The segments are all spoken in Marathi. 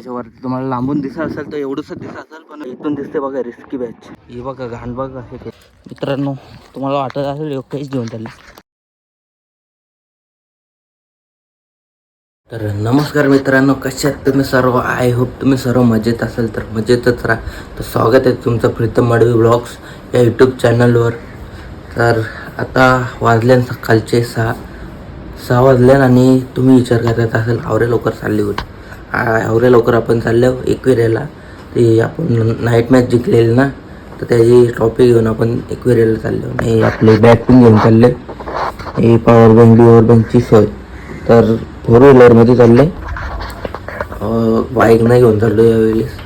त्याच्यावरती तुम्हाला लांबून दिसत असेल तर एवढंसं दिसत असेल पण इथून दिसते बघा रिस्की बॅच हे बघा घाण बघा हे मित्रांनो तुम्हाला वाटत असेल योग काहीच घेऊन चालले तर नमस्कार मित्रांनो कसे तुम्ही सर्व? आय होप तुम्ही सर्व मजेत असेल. तर मजेतच राहा. तर स्वागत आहे तुमचं प्रीतम मडवी ब्लॉग्स या यूट्यूब चॅनलवर तर आता वाजल्यान सकाळचे सहा सहा वाजल्यान आणि तुम्ही विचार करत असेल आवरे लवकर चालली होती. आवरे लवकर आपण चाललो एकविऱ्याला ते आपण नाईट मॅच जिंकलेली ना तर त्याची ट्रॉफी घेऊन आपण एकविऱ्याला चाललो आणि आपले बॅट पण घेऊन चालले. हे पॉवर बँक बिवर बँकची सोय. तर फोर व्हीलरमध्ये चालले. बाईक नाही घेऊन चाललो यावेळेस.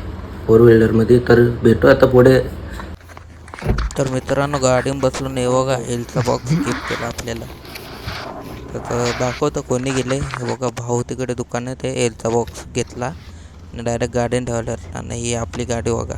फोर व्हीलरमध्ये तर भेटू आता पुढे. तर मित्रांनो गाडीत बसलो हे बघा हेल्थचा बॉक्स गिफ्ट केला आपल्याला. तर दाखवतं कोणी गेले. हे बघा भाऊ तिकडे दुकान आहे. ते हेल्थचा बॉक्स घेतला. आणि डायरेक्ट गाडीने ठेवला आणि ही आपली गाडी बघा.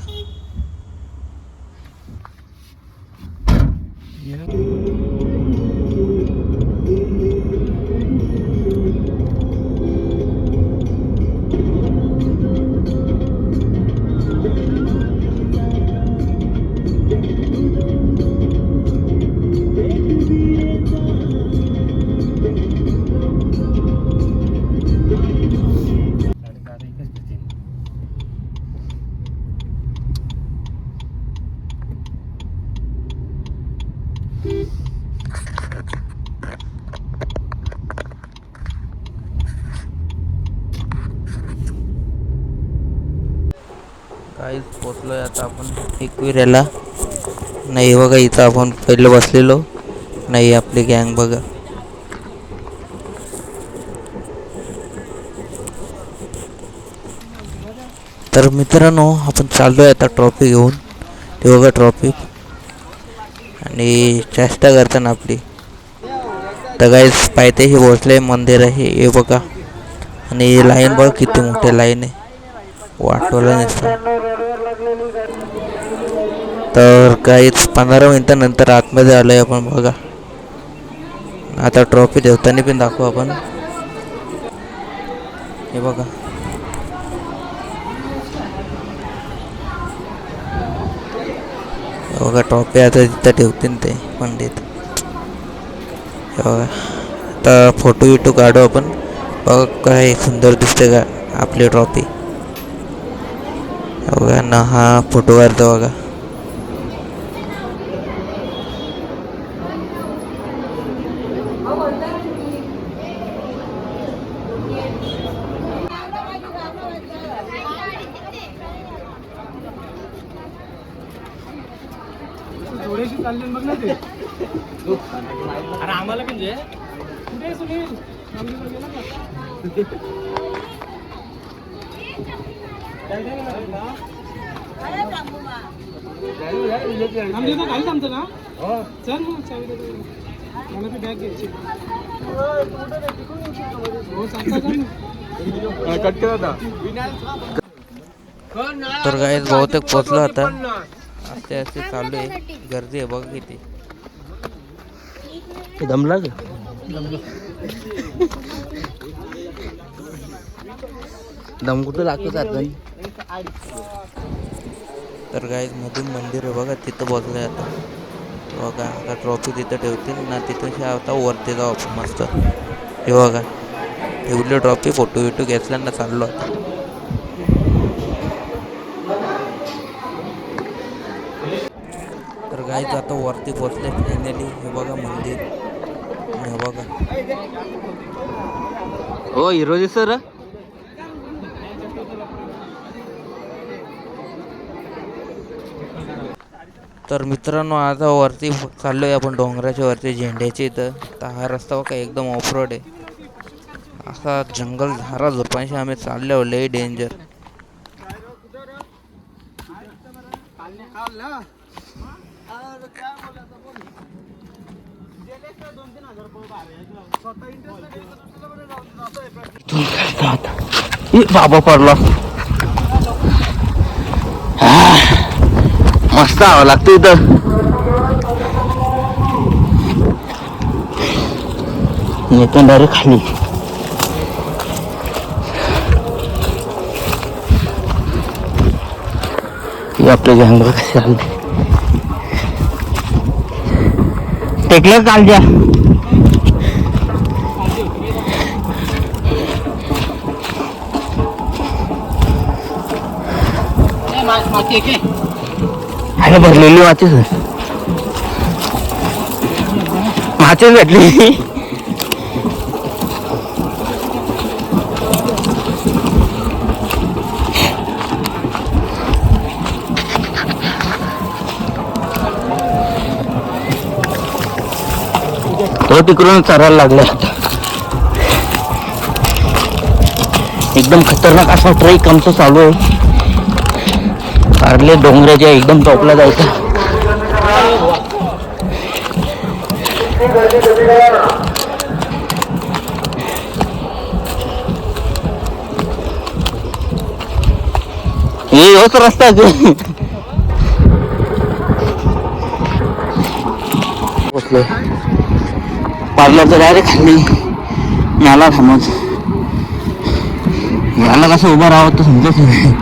काहीच पोचलोय आता आपण एकविऱ्याला. नाही बघा इथं आपण पहिलं बसलेलो. नाही आपली गँग बघा. तर मित्रांनो आपण चाललोय आता ट्रॉफी घेऊन. ते बघा ट्रॉफी. आणि चेष्टा करताना आपली. तर गाईज पायथ्याशी पोहोचले मंदिर आहे हे बघा. आणि लाईन बघ किती मोठी लाईन आहे. वाटवलं नसतं तर काहीच पंधरा मिनटानंतर आतमध्ये आलो आहे आपण बघा. आता ट्रॉफी ठेवताना पण दाखवू आपण. हे बघा. बघा ट्रॉफी आता तिथं ठेवतील ते पंडित. बघा आता फोटो विटो काढू आपण. बघा काय सुंदर दिसते का आपली ट्रॉफी बघा ना हा फोटो काढतो बघा थोडेशी चालले बघ ना ते अरे आम्हाला म्हणजे कुठे आहे सुनील आमच्याकडे गेला का? काय काय केलं आता? आमच्या इथं ना चल मग चावी मला ती बॅग घ्यायची हो सांगता कट केला तर काय बहुतेक पोचलो आता. असे असे चालू आहे गर्दी आहे बघ किती. दमला का? दम कुठं लागतो नाही तर काय मधून मंदिर आहे बघा तिथं बसलंय आता. बघा आता ट्रॉफी तिथं ठेवतील ना तिथून आता वरती जाऊ आपण मस्त. हे बघा ठेवली ट्रॉफी फोटो बिटो घेतला ना चाललो आता. तर गाईच आता वरती पोचले फायनली हे बघा मंदिर. हो हिरो सर तर मित्रांनो आता वरती चाललोय आपण डोंगराच्या वरती झेंड्याच्या इथं. तर हा रस्ता काय एकदम ऑफरोड आहे. असा जंगल झारा झोपांशी आम्ही चाललो लय डेंजर बाबा पडला. मस्त हवं लागतं इथं. येतो डायरेक्ट खाली. आपले जंगल कसे आले टेकलं कालच्या अरे भरलेली माचीच माचीच भेटली. तो तिकडून चरायला लागला एकदम खतरनाक असा ट्रेक आमचं चालू आहे. कारले डोंगराच्या एकदम टॉपला जायचं. हे होच रस्ता आहे पार्लरचं डायरेक्ट खाली याला थांबत याला कसं उभं राहावं तर समजत नाही.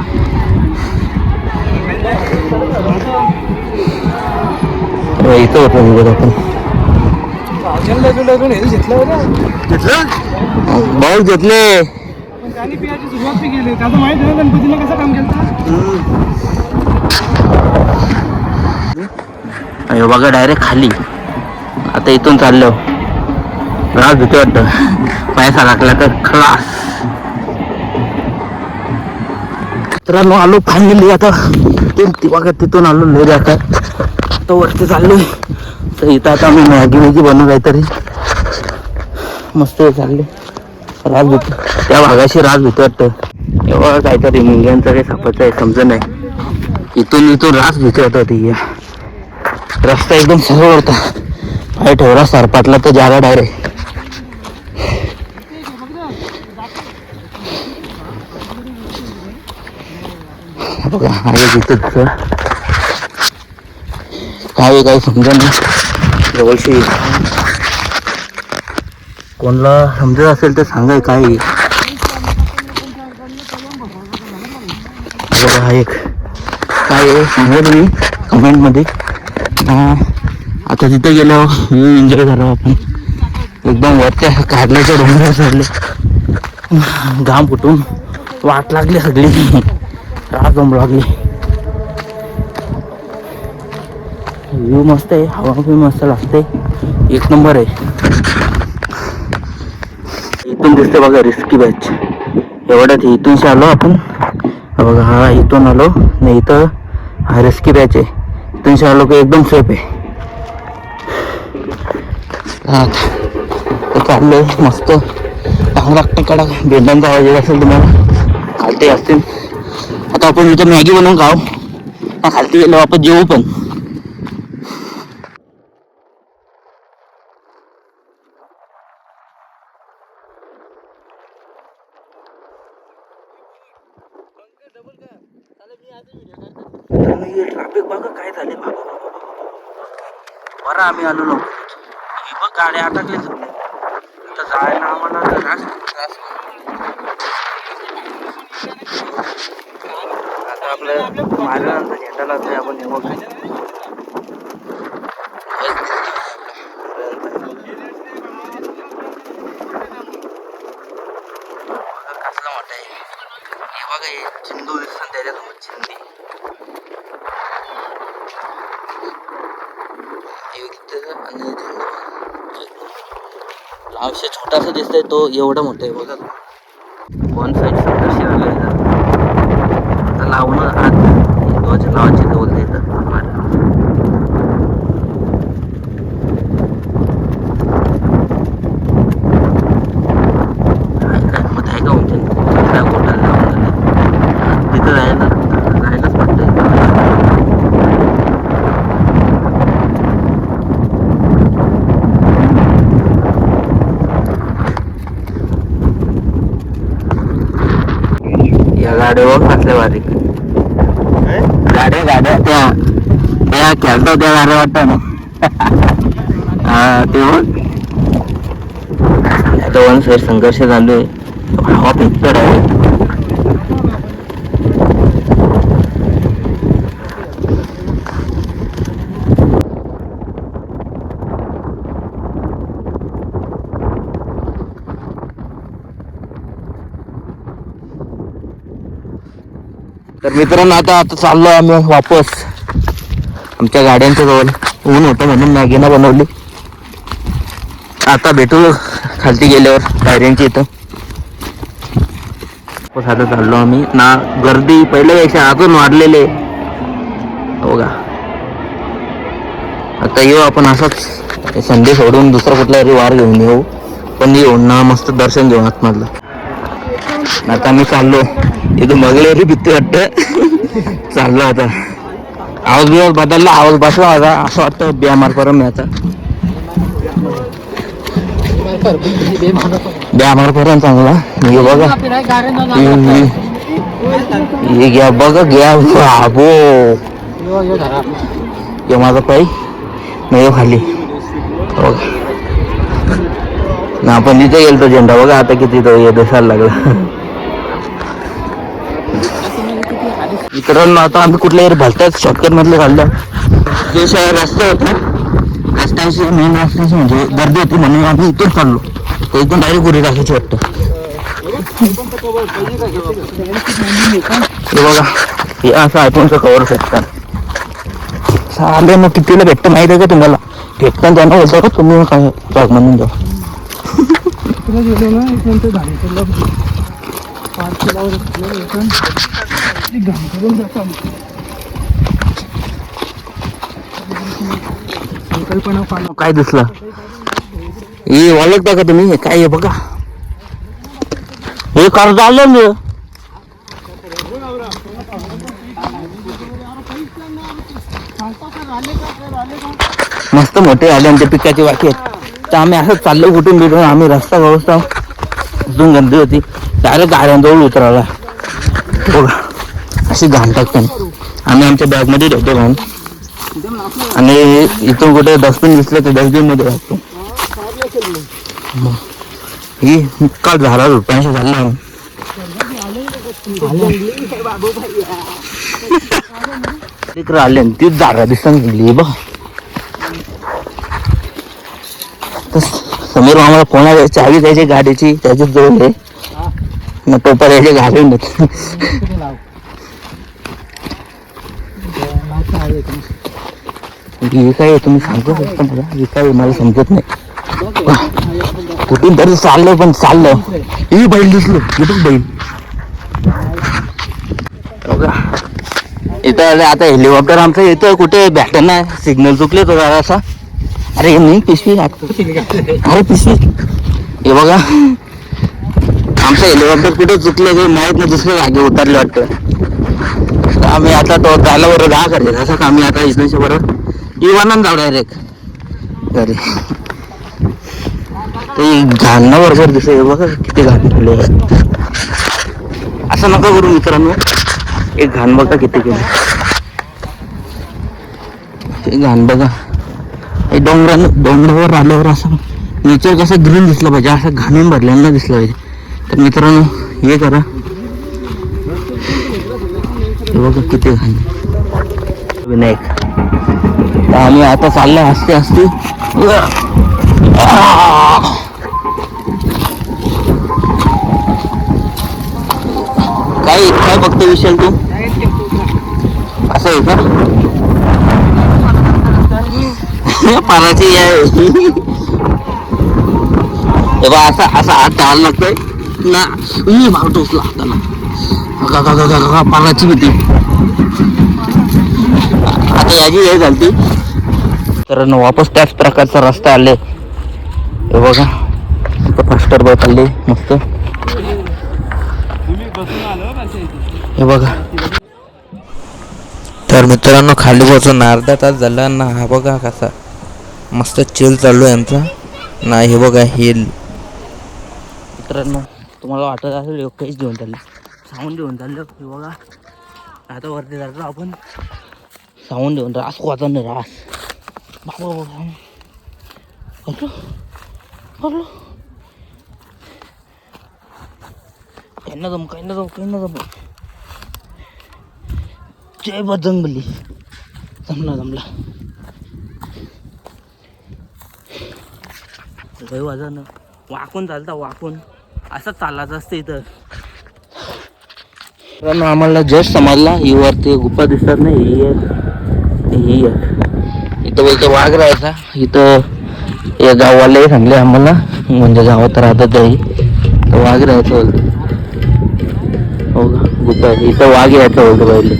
आहे ना गणपतीने कसं काम केलं हे बघा डायरेक्ट खाली. आता इथून चाललो. राज भीती वाटतं. पैसा लागला तर खलास मित्रांनो आलो फायनली आता. बघा तिथून आलो लय आता. आता वरती चाललोय. तर इथं आता मी मॅगी मॅगी बनवू काहीतरी मस्त चालले. राज भीत. त्या भागाशी राज भीती वाटतं एवढं काहीतरी मुंग्यांचं काही सापाचं आहे समजत नाही. इथून इथून राज भीती वाटत ती रस्ता एकदम सरळ होता. पाय ठेवला सरपाटला तर जागा डायरेक्ट बघा आहे तिथं काय काय समजा नाही। जवळशी. कोणाला समजत असेल तर सांगाय काय हा एक. काय आहे? सांगा तुम्ही कमेंटमध्ये आता तिथे व्ह्यू एन्जॉय करावं आपण. एकदम वरच्या काढल्याच्या डोंगरा चढले. घाम फुटून वाट लागली सगळी. राग जमू लागली व्ह्यू मस्त आहे. हवा पण मस्त लागते एक नंबर आहे. इथून दिसते बघा रिस्की बॅच एवढ्यात इथूनशी आलो आपण. बघा हा इथून आलो. नाही इथं हा रिस्की बॅच आहे. इथूनशी आलो की एकदम सेफ आहे. चाललंय. मस्त. चांगला कडा बेंडांचा आवाज येत असेल तुम्हाला. खालते असतील. आता आपण इथं मॅगी बनवून खाऊ. खालती गेलो आपण जेवू पण. ट्रॅफिक बघा काय झाले बाबा बरं आम्ही आलो नव्हतो हे बघ गाड्या अटकल्या सगळ्या आता जायला आम्हाला तर आता आपलं मारल्यानंतर झेंडाला आपण निघू బాగా చిందు हे चिंदू लावशे छोटासा दिसतोय तो एवढा मोठा आहे बघा वन साईड आता लावणं आत दोनच्या लावायचे ते बोलते इथं काय मत आहे का उंची काय बोटायला लावून झालं तिथं जायला जायलाच वाटतंय या गाड्या बघ कसल्या बारीक गाड्या गाड्या त्या त्या खेळतो त्या गाड्या वाटतं ना. हा ते बघ. आता वन साईड संघर्ष चालू आहे हवा पिक्चर आहे. मित्रांनो आता आता चाललो आम्ही वापस. आमच्या गाड्यांच्या जवळ. ऊन होतं म्हणून मॅगीना बनवली. आता भेटू खालती गेल्यावर डायऱ्यांच्या इथं. वापस आता चाललो आम्ही. ना गर्दी पहिल्यापेक्षा अजून वाढलेले हो का? आता येऊ आपण असंच. संदेश सोडून दुसरा कुठला तरी वार घेऊन येऊ. पण येऊ ना मस्त दर्शन घेऊ आतमधलं. आता मी चाललो. इथं मगलेरी भीती वाटतं. चाललो आता. आवाज बिवाज बदलला आवाज बसला माझा. असं वाटतं बियामार परम मी आता बियामार करा चांगला. हे बघा. हम्म. हे घ्या बघा घ्या. बाबो. हे माझा पाय. नाही खाली. बघा. ना आपण तिथे गेलो झेंडा. बघा आता किती तो हे दिसायला लागला. मित्रांनो आता आम्ही कुठल्या तरी भलत्याच शॉर्टकट मधले काढलं जे शहर रस्ता होता रस्त्याशी मेन रस्त्याशी म्हणजे गर्दी होती म्हणून आम्ही इथून चाललो. तर इथून डायरेक्ट गुरी टाकायची वाटतं. हे बघा हे असं आयफोनचं कवर फेकतात चालेल मग कितीला भेटतं माहिती आहे का तुम्हाला? भेटताना त्यांना बोलता का तुम्ही काय म्हणून जा तुला गेलो ना एक नंतर घाणी केला पाच किलोवर घाण जातो संकल्पना पाहिजे काय दिसला? हे ओळखता का तुम्ही काय आहे बघा. हे कर्ज आलं ना? मस्त मोठे आले आमच्या पिकाची वाकी आहेत. तर आम्ही असंच चाललो कुठून भेटून आम्ही रस्ता व्यवस्था अजून गंदी होती. डायरेक्ट गाड्यांजवळ उतराला बघा अशी घाण टाकते आम्ही आमच्या बॅगमध्ये ठेवतो घाण आणि इथून कुठे डस्टबिन दिसलं तर डस्टबिनमध्ये टाकतो ही काल झाला रुपयांशी झाला. तिकडे आले आणि तीच जागा दिसत गेली बघ. तर समोर आम्हाला कोणा चावी द्यायची गाडीची त्याच्याच जवळ आहे मग तो यायची घालून देत हे काय आहे? तुम्ही सांगू शकता मला? हे काय आहे? मला समजत नाही. कुठून तरी चाललं पण चाललं ही बैल दिसलो. कुठून बैल? बघा. इथं आता हेलिकॉप्टर आमचं इथं कुठे? बॅटना सिग्नल चुकले तो जरासा अरे नाही पिशवी अरे पिशवी. हे बघा. आमचं हेलिकॉप्टर कुठे चुकलं ते माहीत नाही दुसऱ्या जागी उतरले वाटतं. आम्ही आता तो त्याला बरोबर दहा करते असं का आम्ही आता इथूनच्या बरोबर इवानान जाऊ डायरेक्ट घरी. ते घालणं बरोबर दिसत बघा किती घाण ठेवले असं नका करू मित्रांनो. एक घाण बघा किती केलं ते घाण बघा. हे डोंगरावर आल्यावर असं नेचर कसं ग्रीन दिसलं पाहिजे असं घाणून भरलेलं दिसलं पाहिजे. तर मित्रांनो हे करा. बघा किती घाण. विनायक. तर आम्ही आता चाललो हसते हसते. काय काय बघतो विशाल तू? असं आहे का? पानाची आहे बाबा असं असं हात घालायला लागतोय ना. मी भाव टोचला हाताला अगा, पानाची भीती. आता याची हे झालती. तर वापस त्याच प्रकारचा रस्ता आले. हे बघा इथं फास्टर बस आले मस्त. हे बघा. तर मित्रांनो खाली बसून अर्धा तास झाला ना हा बघा कसा मस्त चिल चालू आहे आमचा ना हे बघा हे मित्रांनो तुम्हाला वाटत असेल काहीच घेऊन चालले साऊंड घेऊन चाललो हे बघा आता वरती जातो आपण साऊंड घेऊन रास वाजवणे रास बाबा बाबा हॅलो हॅलो काही ना जम काही ना जम काही ना जम जय बजरंग बली जमला जमला लय वाजवणं वाकून चालता वाकून असं चालायचं असतं इथं. मित्रांनो आम्हाला जस्ट समजला ही वरती गुप्पा दिसतात नाही ही एक ही एक. इथं बोलतो वाघ राहायचा. इथं या गाववाले सांगले आम्हाला म्हणजे गावात राहतात आहे तर वाघ राहायचं बोलतो. हो का? गुप्पा इथं वाघ यायचं बोलतो पहिले.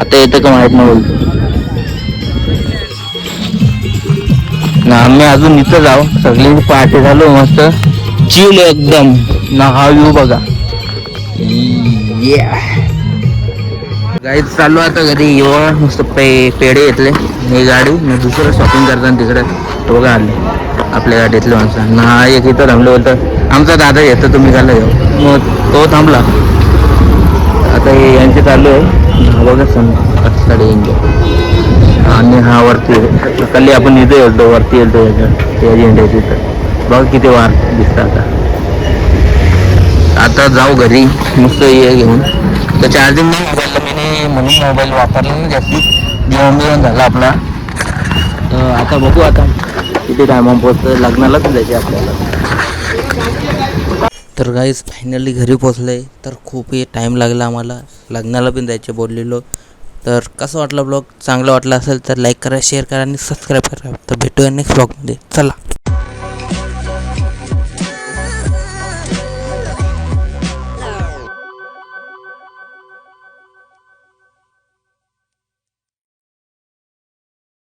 आता येतं का माहीत नाही बोलतो. ना आम्ही अजून इथं जाऊ. सगळी पहाटे झालो मस्त. चिल एकदम. ना हा बघा. गाईत चाललो आता घरी. येवा मस्त पे पेढे घेतले. ही गाडी. मी दुसरं शॉपिंग करताना तिकडे तो बघा आले. आपल्या गाडीतले माणसं. ना एक इथं थांबलो बोलतं आमचा दादा येतो तुम्ही येऊ मग तो थांबला. आता हे यांचे चालू आहे. बघा समजा आणि हा वरती. सकाळी आपण इथे येतो. वरती येतो. याच्या इथं बघा किती वार दिसतं आता. आता जाऊ घरी मस्त हे घेऊन. तर चार्जिंग नाही मोबाईलला मी म्हणून मोबाईल वापरला ना जास्ती. जेवण बिवण झाला आपला. आता बघू आता किती टायमा पोहोचतं लग्नालाच जायचे आपल्याला. तर गाईज फायनली घरी पोचलं तर खूप हे टाईम लागला आम्हाला. लग्नाला पण जायचे बोललेलो. तर कसं वाटलं ब्लॉग चांगलं वाटलं असेल तर लाईक करा शेअर करा आणि सबस्क्राईब करा. तर भेटूया नेक्स्ट ब्लॉगमध्ये चला.